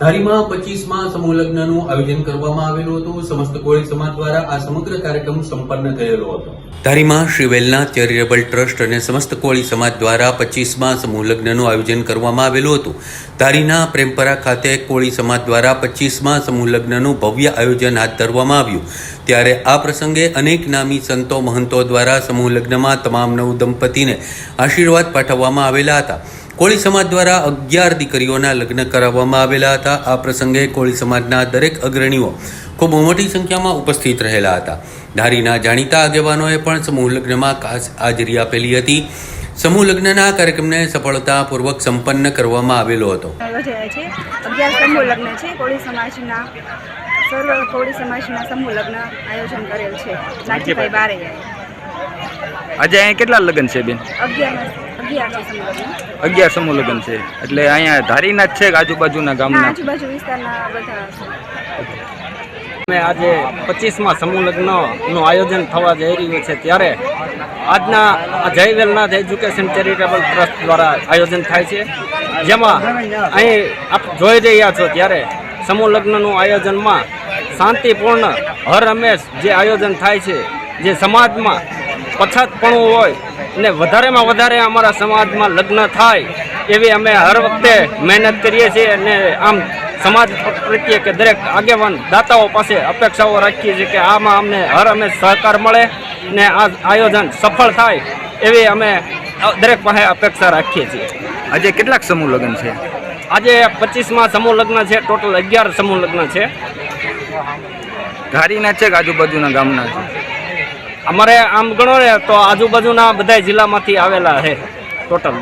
ધારીમાં પચીસમાં સમૂહ લગ્નનું આયોજન કરવામાં આવેલું હતું. સમસ્ત કોળી સમાજ દ્વારા આ સમગ્ર કાર્યક્રમ સંપન્ન થયેલો હતો. ધારીમાં શ્રી વેલના ચેરિટેબલ ટ્રસ્ટ અને સમસ્ત કોળી સમાજ દ્વારા પચીસમાં સમૂહ લગ્નનું આયોજન કરવામાં આવેલું હતું. ધારીના પ્રેમપરા ખાતે કોળી સમાજ દ્વારા પચીસમાં સમૂહ લગ્નનું ભવ્ય આયોજન હાથ ધરવામાં આવ્યું. ત્યારે આ પ્રસંગે અનેક નામી સંતો મહંતો દ્વારા સમૂહ લગ્નમાં તમામ નવ દંપતીને આશીર્વાદ પાઠવવામાં આવેલા હતા. કોળી સમાજ દ્વારા અગિયાર દીકરીઓના લગ્ન કરાવવામાં આવેલા હતા. આ પ્રસંગે કોળી સમાજના દરેક અગ્રણીઓ ખૂબ મોટી સંખ્યામાં ઉપસ્થિત રહેલા હતા. ધારીના જાણીતા આગેવાનોએ પણ સમૂહ લગ્નમાં ખાસ હાજરી આપેલી હતી. સમૂહ લગ્નના કાર્યક્રમને સફળતાપૂર્વક સંપન્ન કરવામાં આવેલો હતો. અગિયાર સમૂહ લગ્ન છે. કોળી સમાજના સર્વ કોળી સમાજના સમૂહ લગ્ન આયોજન કરેલ છે. નાથજીભાઈ બારે આજે અહીંયા કેટલા લગ્ન છે બેન? અગિયાર અગિયાર સમૂહ લગ્ન છે. એટલે અહીંયા ધારીના જ છે કે આજુબાજુના ગામના? આજુબાજુ વિસ્તારના બધા અમે આજે પચીસમાં સમૂહ લગ્નનું આયોજન થવા જઈ રહ્યું છે ત્યારે આજના જય વેલનાથ એજ્યુકેશન ચેરિટેબલ ટ્રસ્ટ દ્વારા આયોજન થાય છે. જેમાં અહીં આપ જોઈ રહ્યા છો ત્યારે સમૂહ લગ્નનું આયોજનમાં શાંતિપૂર્ણ હર હંમેશ જે આયોજન થાય છે જે સમાજમાં પછાતપણું હોય ને વધારેમાં વધારે અમારા સમાજમાં લગ્ન થાય એવી અમે હર વખતે મહેનત કરીએ છીએ અને આમ સમાજ પ્રત્યે કે દરેક આગેવાન દાતાઓ પાસે અપેક્ષાઓ રાખીએ છીએ કે આમાં અમને હર અમે સહકાર મળે ને આ આયોજન સફળ થાય એવી અમે દરેક પાસે અપેક્ષા રાખીએ છીએ. આજે કેટલાક સમૂહ લગ્ન છે? આજે પચીસમાં સમૂહ લગ્ન છે ટોટલ અગિયાર સમૂહ લગ્ન છે. ધારીના છે આજુબાજુના ગામના છે? અમારે આમ ગણો ને તો આજુબાજુના બધા જિલ્લામાંથી આવેલા છે ટોટલ.